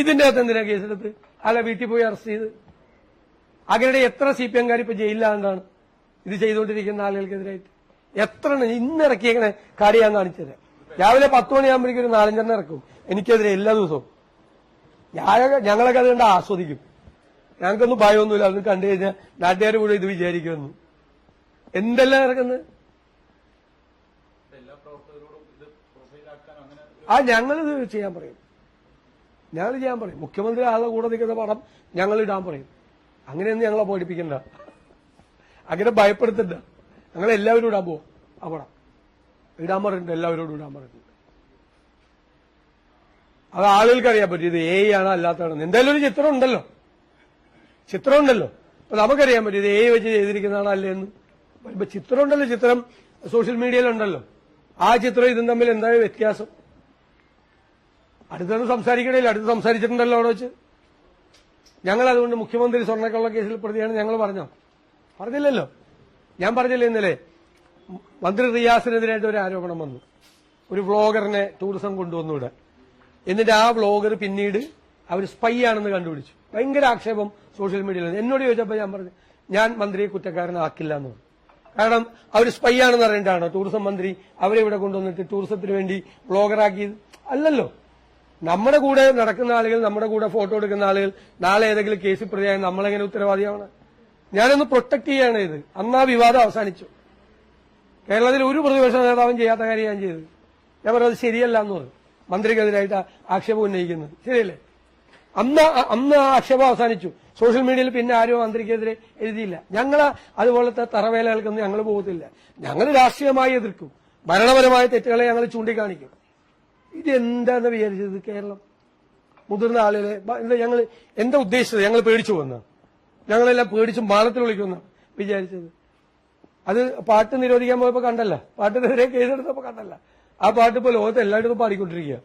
ഇതിന്റെ അകത്ത് എന്തിനാ കേസെടുത്ത് അല്ല വീട്ടിൽ പോയി അറസ്റ്റ് ചെയ്ത്. അങ്ങനെ എത്ര സി പി എംകാർ ഇപ്പൊ ജയിലിലാണ്ടാണ് ഇത് ചെയ്തുകൊണ്ടിരിക്കുന്ന ആളുകൾക്കെതിരായിട്ട്. എത്ര എണ്ണം ഇന്ന് ഇറക്കിയേക്കണേ കാടി ഞാൻ കാണിച്ചുതരാം രാവിലെ പത്ത് മണിയാകുമ്പോഴേക്കും ഒരു നാലഞ്ചെണ്ണം ഇറക്കും. എനിക്കെതിരെ എല്ലാ ദിവസവും. ഞങ്ങളൊക്കെ അത് കണ്ട് ആസ്വദിക്കും. ഞങ്ങൾക്കൊന്നും ഭയമൊന്നുമില്ല. അതൊന്നും കണ്ടു കഴിഞ്ഞാൽ നാട്ടുകാർ കൂടെ ഇത് വിചാരിക്കുമെന്ന്. എന്തെല്ലാം ഇറക്കുന്നത് ആ ഞങ്ങളിത് ചെയ്യാൻ പറയും. ഞങ്ങൾ ചെയ്യാൻ പറയും. മുഖ്യമന്ത്രി ആളുടെ കൂടെ നിൽക്കുന്ന പടം ഞങ്ങൾ ഇടാൻ പറയും. അങ്ങനെയൊന്നും ഞങ്ങളെ പേടിപ്പിക്കണ്ട. അങ്ങനെ ഭയപ്പെടുത്തണ്ട. ഞങ്ങൾ എല്ലാവരും ഇടാൻ പോവും. ആ പടം. ഇടാൻ പറഞ്ഞിട്ടുണ്ട്. എല്ലാവരോടും ഇടാൻ പറഞ്ഞിട്ടുണ്ട്. അത് ആളുകൾക്ക് അറിയാൻ പറ്റും. ഇത് എ ആണോ അല്ലാത്തതാണോ. എന്തായാലും ഒരു ചിത്രം ഉണ്ടല്ലോ. ചിത്രം ഉണ്ടല്ലോ. അപ്പൊ നമുക്കറിയാൻ പറ്റും ഇത് എ വെച്ച് ചെയ്തിരിക്കുന്നതാണോ അല്ലേ എന്ന്. ഇപ്പൊ ചിത്രം ഉണ്ടല്ലോ ചിത്രം. സോഷ്യൽ മീഡിയയിലുണ്ടല്ലോ ആ ചിത്രം ഇതും തമ്മിൽ എന്തായാലും വ്യത്യാസം? അടുത്തൊന്നും സംസാരിക്കണില്ല അടുത്ത് സംസാരിച്ചിട്ടുണ്ടല്ലോ അവിടെ വെച്ച്. ഞങ്ങൾ അതുകൊണ്ട് മുഖ്യമന്ത്രി സ്വർണക്കള്ള കേസിൽ പ്രതിയാണ് ഞങ്ങൾ പറഞ്ഞോ? പറഞ്ഞില്ലല്ലോ. ഞാൻ പറഞ്ഞില്ല ഇന്നലെ? മന്ത്രി റിയാസിനെതിരായിട്ട് ഒരു ആരോപണം വന്നു. ഒരു വ്ളോഗറിനെ ടൂറിസം കൊണ്ടുവന്നു ഇവിടെ. എന്നിട്ട് ആ വ്ളോഗർ പിന്നീട് അവർ സ്പൈ ആണെന്ന് കണ്ടുപിടിച്ചു. ഭയങ്കര ആക്ഷേപം സോഷ്യൽ മീഡിയയിൽ എന്നോട് ചോദിച്ചപ്പോൾ ഞാൻ പറഞ്ഞു ഞാൻ മന്ത്രിയെ കുറ്റക്കാരനാക്കില്ല എന്ന് പറഞ്ഞു. കാരണം അവർ സ്പൈ ആണെന്ന് അറിയേണ്ടതാണ്? ടൂറിസം മന്ത്രി അവരെ ഇവിടെ കൊണ്ടുവന്നിട്ട് ടൂറിസത്തിന് വേണ്ടി വ്ളോഗറാക്കിയത്? അല്ലല്ലോ. നമ്മുടെ കൂടെ നടക്കുന്ന ആളുകൾ നമ്മുടെ കൂടെ ഫോട്ടോ എടുക്കുന്ന ആളുകൾ നാളെ ഏതെങ്കിലും കേസിൽ പ്രതിയായ നമ്മളെങ്ങനെ ഉത്തരവാദിയാണ് ഞാനൊന്ന് പ്രൊട്ടക്ട് ചെയ്യാണ് ഇത്. അന്ന് ആ വിവാദം അവസാനിച്ചു. കേരളത്തിൽ ഒരു പ്രതിപക്ഷ നേതാവും ചെയ്യാത്ത കാര്യം ഞാൻ ചെയ്തത്. ഞാൻ പറഞ്ഞത് ശരിയല്ല എന്ന് പറഞ്ഞു. മന്ത്രിക്കെതിരായിട്ട് ആക്ഷേപം ഉന്നയിക്കുന്നത്. ശരിയല്ലേ? അന്ന് അന്ന് ആ ആക്ഷേപം അവസാനിച്ചു. സോഷ്യൽ മീഡിയയിൽ പിന്നെ ആരും മന്ത്രിക്കെതിരെ എഴുതിയില്ല. ഞങ്ങൾ അതുപോലത്തെ തറവേലകൾക്കൊന്നും ഞങ്ങൾ പോകത്തില്ല. ഞങ്ങൾ രാഷ്ട്രീയമായി എതിർക്കും. ഭരണപരമായ തെറ്റുകളെ ഞങ്ങൾ ചൂണ്ടിക്കാണിക്കും. ഇത് എന്താന്ന് വിചാരിച്ചത് കേരളം? മുതിർന്ന ആളുകളെ എന്താ ഞങ്ങൾ എന്താ ഉദ്ദേശിച്ചത്? ഞങ്ങൾ പേടിച്ചു വന്ന ഞങ്ങളെല്ലാം പേടിച്ച് മാളത്തിൽ വിളിക്കുന്ന വിചാരിച്ചത്. അത് പാട്ട് നിരോധിക്കാൻ പോയപ്പോ കണ്ടല്ല. പാട്ടിനെതിരെ കേസെടുത്തപ്പോ കണ്ടല്ല. ആ പാട്ട് ഇപ്പോൾ ലോകത്ത് എല്ലായിടത്തും പാടിക്കൊണ്ടിരിക്കുക